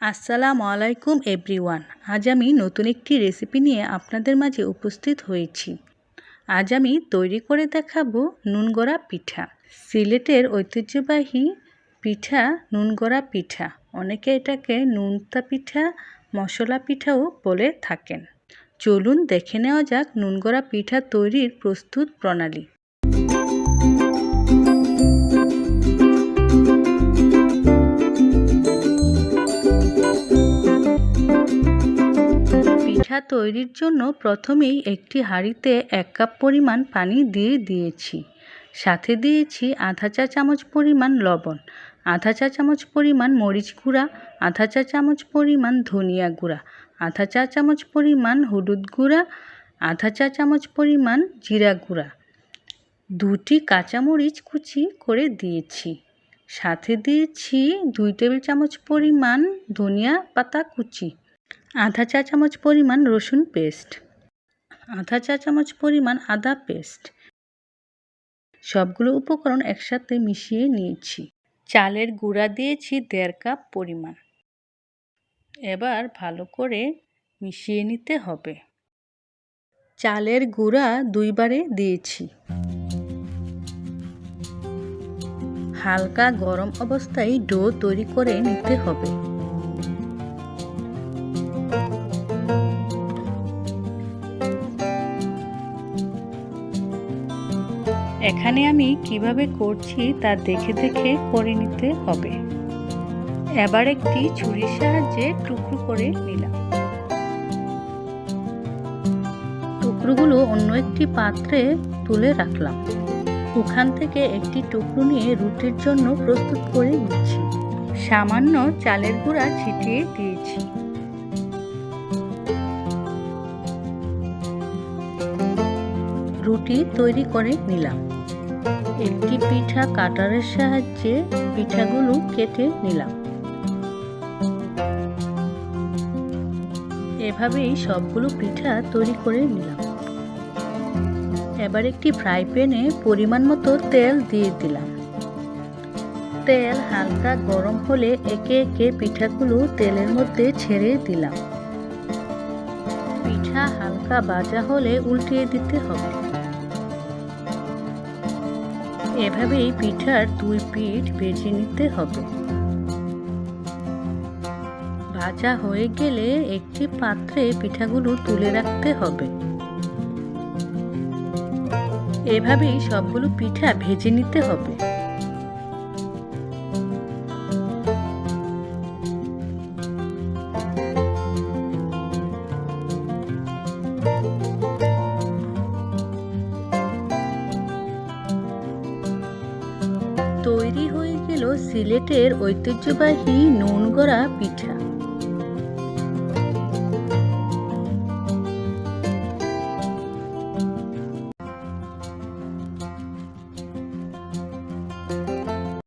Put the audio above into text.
আসসালামু আলাইকুম এভরিওয়ান। আজ আমি নতুন একটি রেসিপি নিয়ে আপনাদের মাঝে উপস্থিত হয়েছি। আজ আমি তৈরি করে দেখাবো নুনগড়া পিঠা। সিলেটের ঐতিহ্যবাহী পিঠা নুনগড়া পিঠা। অনেকে এটাকে নুনতা পিঠা, মশলা পিঠাও বলে থাকেন। চলুন দেখে নেওয়া যাক নুনগড়া পিঠা তৈরির প্রস্তুত প্রণালী। পিঠা তৈরির জন্য প্রথমেই একটি হাঁড়িতে এক কাপ পরিমাণ পানি দিয়ে দিয়েছি। সাথে দিয়েছি আধা চা চামচ পরিমাণ লবণ, আধা চা চামচ পরিমাণ মরিচ গুঁড়া, আধা চা চামচ পরিমাণ ধনিয়া গুঁড়া, আধা চা চামচ পরিমাণ হলুদ গুঁড়া, আধা চা চামচ পরিমাণ জিরা গুঁড়া। দুটি কাঁচামরিচ কুচি করে দিয়েছি। সাথে দিয়েছি দুই টেবিল চামচ পরিমাণ ধনিয়া পাতা কুচি। আধা চা চামচ পরিমাণ রসুন পেস্ট। আধা চা চামচ পরিমাণ আদা পেস্ট। সবগুলো উপকরণ একসাথে মিশিয়ে নিয়েছি। চালের গুঁড়া দিয়েছি দেড় কাপ পরিমাণ। এবার ভালো করে মিশিয়ে নিতে হবে। চালের গুঁড়া দুইবারে দিয়েছি। হালকা গরম অবস্থায় ডো তৈরি করে নিতে হবে। এখানে আমি কীভাবে করছি তা দেখে দেখে করে নিতে হবে। এবার একটি ছুরির সাহায্যে টুকরো করে নিলাম। টুকরোগুলো অন্য একটি পাত্রে তুলে রাখলাম। ওখান থেকে একটি টুকরো নিয়ে রুটির জন্য প্রস্তুত করে নিচ্ছি। সামান্য চালের গুঁড়া ছিটিয়ে দিয়েছি। রুটি তৈরি করে নিলাম। একটি পিঠা কাটারের সাহায্যে পিঠাগুলো কেটে নিলাম। এভাবেই সবগুলো পিঠা তৈরি করে নিলাম। এবার একটি ফ্রাই প্যানে পরিমাণ মতো তেল দিয়ে দিলাম। তেল হালকা গরম হলে একে একে পিঠাগুলো তেলের মধ্যে ছেড়ে দিলাম। পিঠা হালকা ভাজা হলে উল্টিয়ে দিতে হবে। এভাবেই পিঠার দুই পিঠ ভেজে নিতে হবে। ভাজা হয়ে গেলে একটি পাত্রে পিঠাগুলো তুলে রাখতে হবে। এভাবেই সবগুলো পিঠা ভেজে নিতে হবে। তৈরি হয়ে গেল সিলেটের ঐতিহ্যবাহী নুনগড়া পিঠা।